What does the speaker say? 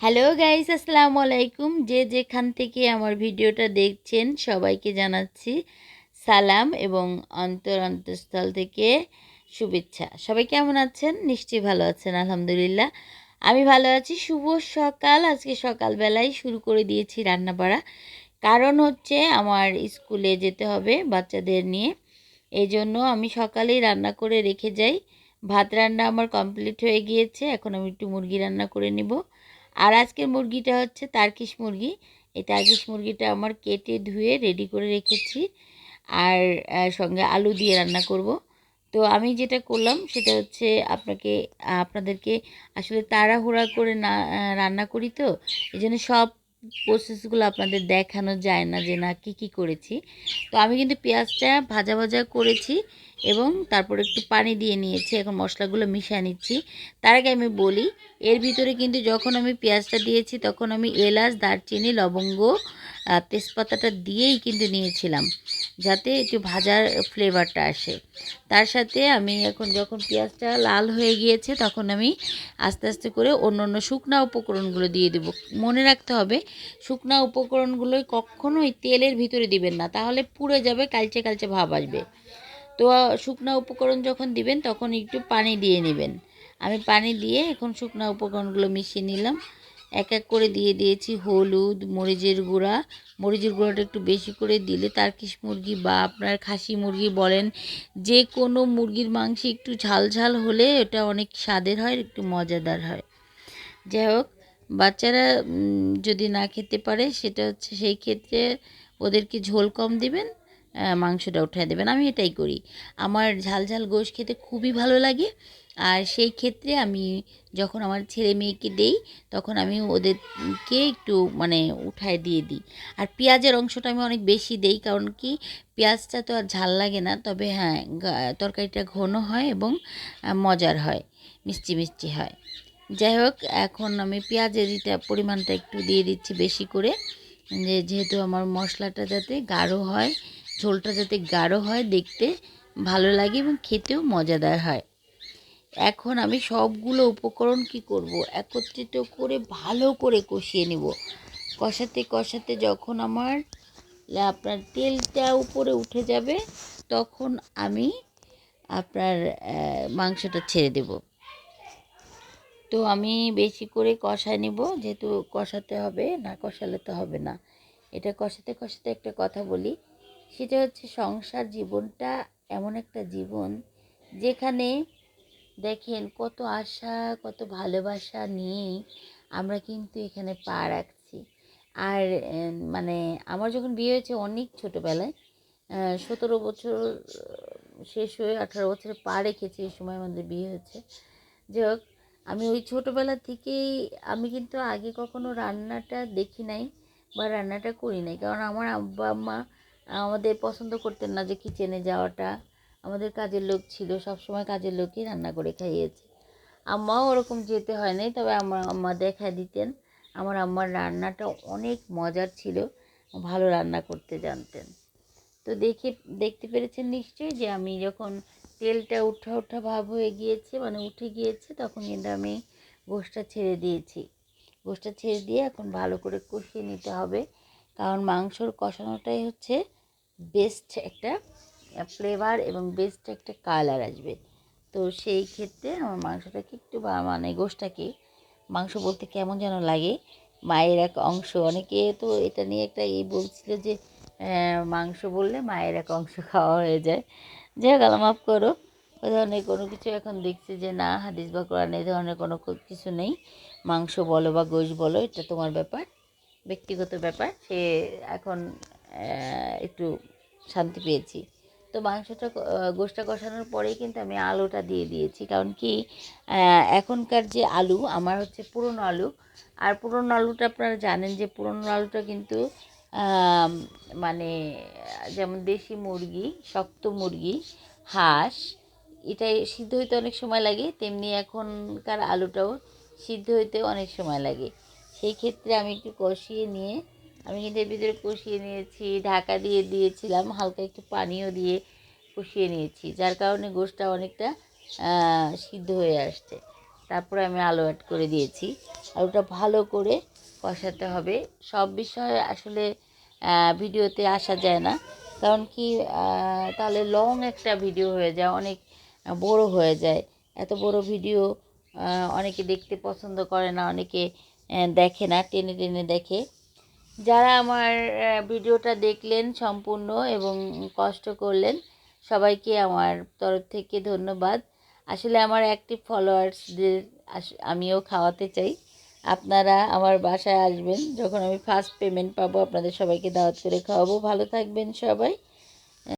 Hello guys আসসালামু আলাইকুম। যে যেখান থেকে আমার ভিডিওটা দেখছেন, সবাইকে জানাচ্ছি সালাম এবং অন্তর অন্তঃস্থল থেকে শুভেচ্ছা। সবাই কেমন আছেন? নিশ্চয়ই ভালো আছেন, আলহামদুলিল্লাহ। আমি ভালো আছি। শুভ সকাল। আজকে সকালবেলায় শুরু করে দিয়েছি রান্না বাড়া কারণ হচ্ছে আমার স্কুলে যেতে হবে বাচ্চাদের নিয়ে। এই জন্য আমি সকালেই রান্না করে রেখে যাই। ভাত রান্না আমার কমপ্লিট হয়ে গিয়েছে। এখন আমি একটু মুরগি রান্না করে নিব। আর আজকের মুরগিটা হচ্ছে তার্কিশ মুরগি। এই তার্কিশ মুরগিটা আমার কেটে ধুয়ে রেডি করে রেখেছি। আর সঙ্গে আলু দিয়ে রান্না করব। তো আমি যেটা করলাম সেটা হচ্ছে আপনাকে আপনাদেরকে আসলে তাড়াহুড়া করে না রান্না করি তো। এই জন্য সব প্রসেসগুলো আপনাদের দেখানো যায় না যে না কী কী করেছি। তো আমি কিন্তু পেঁয়াজটা ভাজা ভাজা করেছি এবং তারপরে একটু পানি দিয়ে নিয়েছি, এখন মশলাগুলো মিশিয়ে নিচ্ছি। তার আগে আমি বলি, এর ভিতরে কিন্তু যখন আমি পেঁয়াজটা দিয়েছি তখন আমি এলাচ, দারচিনি, লবঙ্গ তেজপাতাটা দিয়েই কিন্তু নিয়েছিলাম, যাতে একটু ভাজার ফ্লেভারটা আসে। তার সাথে আমি এখন যখন পেঁয়াজটা লাল হয়ে গিয়েছে, তখন আমি আস্তে আস্তে করে অন্য অন্য শুকনা উপকরণগুলো দিয়ে দেবো। মনে রাখতে হবে, শুকনা উপকরণগুলোই কখনোই তেলের ভিতরে দিবেন না, তাহলে পুড়ে যাবে, কালচে কালচে ভাব আসবে। তো শুকনা উপকরণ যখন দিবেন, তখন একটু পানি দিয়ে নেবেন। আমি পানি দিয়ে এখন শুকনা উপকরণগুলো মিশিয়ে নিলাম। এক এক করে দিয়ে দিয়েছি হলুদ, মরিচের গুঁড়া। মরিচের গুঁড়াটা একটু বেশি করে দিলে তার তার্কিশ মুরগি বা আপনার খাসি মুরগি বলেন যে কোনো মুরগির মাংস একটু ঝাল ঝাল হলে এটা অনেক স্বাদের হয়, একটু মজাদার হয়। যাই হোক, বাচ্চারা যদি না খেতে পারে, সেটা হচ্ছে সেই ক্ষেত্রে ওদেরকে ঝোল কম দিবেন মাংসটা উঠিয়ে দেবেন। আমি এটাই করি। আমার ঝাল ঝাল গোশ খেতে খুবই ভালো লাগে। আর সেই ক্ষেত্রে আমি যখন আমার ছেলে মেয়েকে দেই, তখন আমি ওদেরকে একটু মানে উঠায় দিয়ে দিই। আর পেঁয়াজের অংশটা আমি অনেক বেশি দেই, কারণ কি পেঁয়াজটা তো আর ঝাল লাগে না। তবে হ্যাঁ তরকারিটা ঘন হয় এবং মজার হয়, মিষ্টি মিষ্টি হয়। যাই হোক, এখন আমি পেঁয়াজের এটা পরিমাণটা একটু দিয়ে দিচ্ছি বেশি করে। যে যেহেতু আমার মশলাটা যাতে গাঢ় হয় ঝোলটা যাতে গাঢ় হয়, দেখতে ভালো লাগে এবং খেতেও মজাদার হয়। এখন আমি সবগুলো উপকরণ কি করব? একত্রিত করে, ভালো করে কষিয়ে নেব। কষাতে কষাতে যখন আমার আপনার তেলটা উপরে উঠে যাবে, তখন আমি আপনার মাংসটা ছেড়ে দেব। তো আমি বেশি করে কষায় নিব, যেহেতু কষাতে হবে, না কষালে তো হবে না। এটা কষাতে কষাতে একটা কথা বলি। সেটা হচ্ছে সংসার জীবনটা এমন একটা জীবন যেখানে দেখেন কত আশা, কত ভালোবাসা নিয়ে আমরা কিন্তু এখানে পা রাখছি। আর মানে আমার যখন বিয়ে হয়েছে অনেক ছোটোবেলায় সতেরো বছর, শেষ হয়ে আঠারো বছরে পা রেখেছি এই সময় আমাদের বিয়ে হয়েছে। যাই হোক আমি ওই ছোটোবেলা থেকেই আমি কিন্তু আগে কখনো রান্নাটা দেখি নাই বা রান্নাটা করি নাই। কারণ আমার আব্বা, আম্মা আমাদের পছন্দ করতেন না যে কিচেনে যাওয়াটা। আমাদের কাজের লোক ছিল সব সময় কাজের লোকই রান্না করে খাইয়েছে। আম্মাও ওরকম যেতে হয় নাই, তবে আমার আম্মা দেখা দিতেন। আমার আম্মার রান্নাটা অনেক মজার ছিল, ভালো রান্না করতে জানতেন। তো দেখে, দেখতে পেরেছেন নিশ্চয়ই যে আমি যখন তেলটা উঠা উঠা ভাব হয়ে গিয়েছে মানে উঠে গিয়েছে, তখন কিন্তু আমি গোষ্ঠটা ছেড়ে দিয়েছি। গোষ্ঠটা ছেড়ে দিয়ে এখন ভালো করে কষিয়ে নিতে হবে। কারণ মাংসর কষানোটাই হচ্ছে বেস্ট একটা ফ্লেভার এবং বেস্ট একটা কালার আসবে। তো সেই ক্ষেত্রে আমার মাংসটাকে একটু বা মানে গোষ্ঠটাকে মাংস বলতে কেমন যেন লাগে, মায়ের এক অংশ। অনেকে তো এটা নিয়ে একটা এই বলছিল যে মাংস বললে মায়ের এক অংশ খাওয়া হয়ে যায়। যাই হোক মাফ করো। ওই ধরনের কোনো কিছু এখন দেখছি যে, না, হাদিস বা কোরআন এই ধরনের কোনো কিছু নেই। মাংস বলো বা গোশ বলো, এটা তোমার ব্যাপার, ব্যক্তিগত ব্যাপার। সে এখন একটু শান্তি পেয়েছি। তো মাংসটা গোশটা কষানোর পরেই কিন্তু আমি আলুটা দিয়ে দিয়েছি। কারণ কি এখনকার যে আলু, আমার হচ্ছে পুরনো আলু। আর পুরনো আলুটা আপনারা জানেন যে পুরনো আলুটা কিন্তু মানে যেমন দেশি মুরগি, শক্ত মুরগি, হাঁস, এটাই সিদ্ধ হইতে অনেক সময় লাগে। তেমনি এখনকার আলুটাও সিদ্ধ হইতে অনেক সময় লাগে। সেই ক্ষেত্রে আমি একটু কষিয়ে নিয়ে আমি এর ভিতরে কষিয়ে নিয়েছি, ঢাকা দিয়ে দিয়েছিলাম, হালকা একটু পানিও দিয়ে কষিয়ে নিয়েছি, যার কারণে গোশটা অনেকটা সিদ্ধ হয়ে আসছে। তারপরে আমি আলু অ্যাড করে দিয়েছি। আলুটা ভালো করে কষাতে হবে। সব বিষয়ে আসলে ভিডিওতে আসা যায় না। কারণ কি তাহলে লং একটা ভিডিও হয়ে যায়, অনেক বড় হয়ে যায়। এত বড় ভিডিও অনেকে দেখতে পছন্দ করে না, অনেকে দেখে না, টেনে টেনে দেখে। যারা আমার ভিডিওটা দেখলেন সম্পূর্ণ এবং কষ্ট করলেন, সবাইকে আমার তরফ থেকে ধন্যবাদ। আসলে আমার অ্যাক্টিভ ফলোয়ার্সদের আমিও খাওয়াতে চাই। আপনারা আমার বাসায় আসবেন, যখন আমি ফার্স্ট পেমেন্ট পাবো, আপনাদের সবাইকে দাওয়াত করে খাওয়াবো। ভালো থাকবেন সবাই।